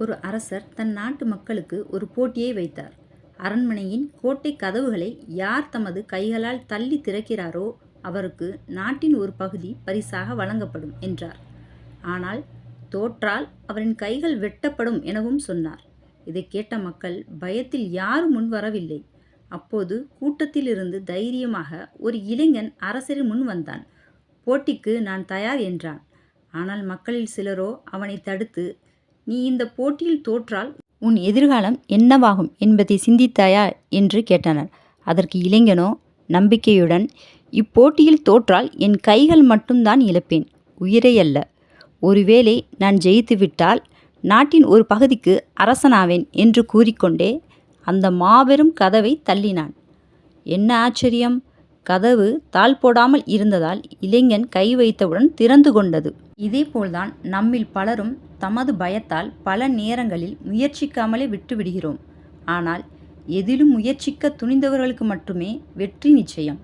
ஒரு அரசர் தன் நாட்டு மக்களுக்கு ஒரு போட்டியை வைத்தார். அரண்மனையின் கோட்டைக் கதவுகளை யார் தமது கைகளால் தள்ளி திறக்கிறாரோ அவருக்கு நாட்டின் ஒரு பகுதி பரிசாக வழங்கப்படும் என்றார். ஆனால் தோற்றால் அவரின் கைகள் வெட்டப்படும் எனவும் சொன்னார். இதைக் கேட்ட மக்கள் பயத்தில் யாரும் முன்வரவில்லை. அப்போது கூட்டத்திலிருந்து தைரியமாக ஒரு இளைஞன் அரசரின் முன் வந்தான். போட்டிக்கு நான் தயார் என்றான். ஆனால் மக்களில் சிலரோ அவனை தடுத்து நீ இந்த போட்டியில் தோற்றால் உன் எதிர்காலம் என்னவாகும் என்பதை சிந்தித்தாயா? என்று கேட்டனர். அதற்கு இளைஞனோ நம்பிக்கையுடன் இப்போட்டியில் தோற்றால் என் கைகள் மட்டும்தான் இழப்பேன் உயிரை அல்ல. ஒருவேளை நான் ஜெயித்துவிட்டால் நாட்டின் ஒரு பகுதிக்கு அரசனாவேன் என்று கூறிக்கொண்டே அந்த மாபெரும் கதவை தள்ளினான். என்ன ஆச்சரியம்! கதவு தாழ் போடாமல் இருந்ததால் இளைஞன் கை வைத்தவுடன் திறந்து கொண்டது. இதேபோல்தான் நம்மில் பலரும் தமது பயத்தால் பல நேரங்களில் முயற்சிக்காமலே விட்டுவிடுகிறோம். ஆனால் எதிலும் முயற்சிக்க துணிந்தவர்களுக்கு மட்டுமே வெற்றி நிச்சயம்.